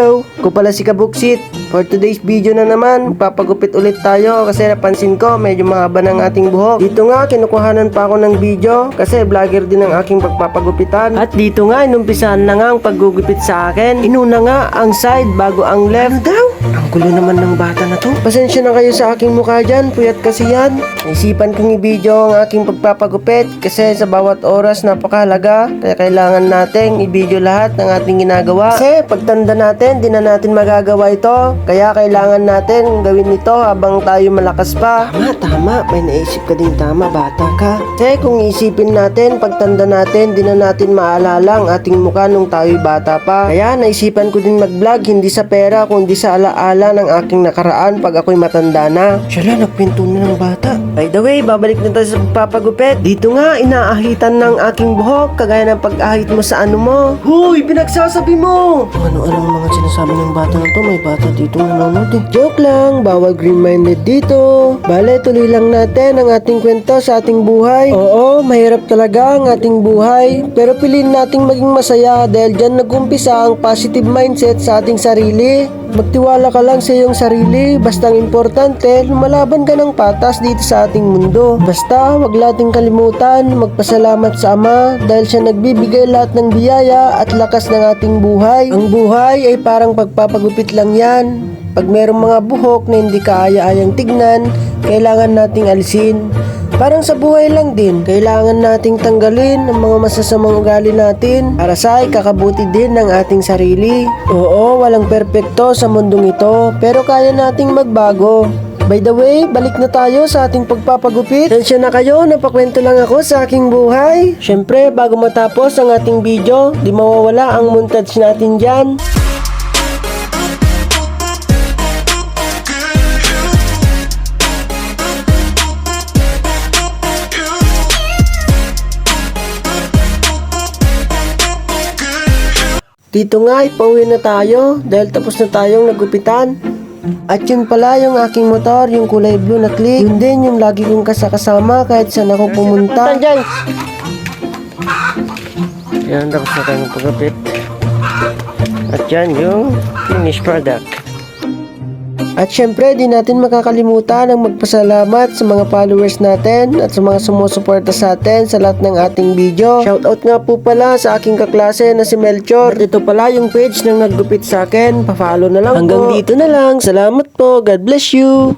Hello, ko pala si Kabuksit. For today's video na naman, papagupit ulit tayo kasi napansin ko medyo mahaba ng ating buhok. Dito nga, kinukuhanan pa ako ng video kasi vlogger din ang aking pagpapagupitan. At dito nga, inumpisahan na nga ang paggugupit sa akin. Inuna nga ang side bago ang left. Ano daw? Ang gulo naman ng bata na to. Pasensya na kayo sa aking mukha dyan, puyat kasi yan. Naisipan kong i-video ang aking pagpapagupit kasi sa bawat oras napakahalaga. Kaya kailangan nating i-video lahat ng ating ginagawa. Kasi pagtanda natin, di na natin magagawa ito. Kaya kailangan natin gawin ito habang tayo malakas pa. Tama, tama. May naisip ka din tama, bata ka. Kasi kung iisipin natin, pagtanda natin, di na natin maalala ang ating mukha nung tayo'y bata pa. Kaya naisipan ko din mag-vlog, hindi sa pera, kundi sa alaala ng aking nakaraan pag ako'y matanda na. Siya lang, nagpinto na ng bata. By the way, babalik na tayo sa pagpapagupit. Dito nga, inaahitan ng aking buhok, kagaya ng pag-ahit mo sa ano mo. Huy, pinagsasabi mo! Ano-anong mga sinasabi ng bata na to? May bata dito nanonood eh. Joke lang, bawal green-minded dito. Bale, tuloy lang natin ang ating kwento sa ating buhay. Oo, mahirap talaga ang ating buhay. Pero piliin nating maging masaya dahil dyan nag-umpisa ang positive mindset sa ating sarili. Magtiwala ka lang sa iyong sarili. Basta ang importante, lumalaban ka ng patas dito sa ating mundo. Basta, wag nating kalimutan magpasalamat sa Ama dahil siya nagbibigay lahat ng biyaya at lakas ng ating buhay. Ang buhay ay parang pagpapagupit lang yan. Pag merong mga buhok na hindi kaaya-ayang tignan, kailangan nating alisin. Parang sa buhay lang din, kailangan nating tanggalin ang mga masasamang ugali natin para sa ikakabuti din ng ating sarili. Oo, walang perpekto sa mundong ito, pero kaya nating magbago. By the way, balik na tayo sa ating pagpapagupit. Tensya na kayo, napakwento lang ako sa aking buhay. Syempre, bago matapos ang ating video, di mawawala ang montage natin dyan. Dito nga, ipauwi na tayo dahil tapos na tayong nagupitan. At yun pala yung aking motor, yung kulay blue na click. Yun din yung lagi kong kasakasama kahit saan ako pumunta. Yan, tapos na tayong pagkapit. At yan yung finished product. At syempre, di natin makakalimutan ang magpasalamat sa mga followers natin at sa mga sumusuporta sa atin sa lahat ng ating video. Shoutout nga po pala sa aking kaklase na si Melchor. At ito pala yung page ng naggupit sa akin. Pa-follow na lang Hanggang dito na lang. Salamat po. God bless you.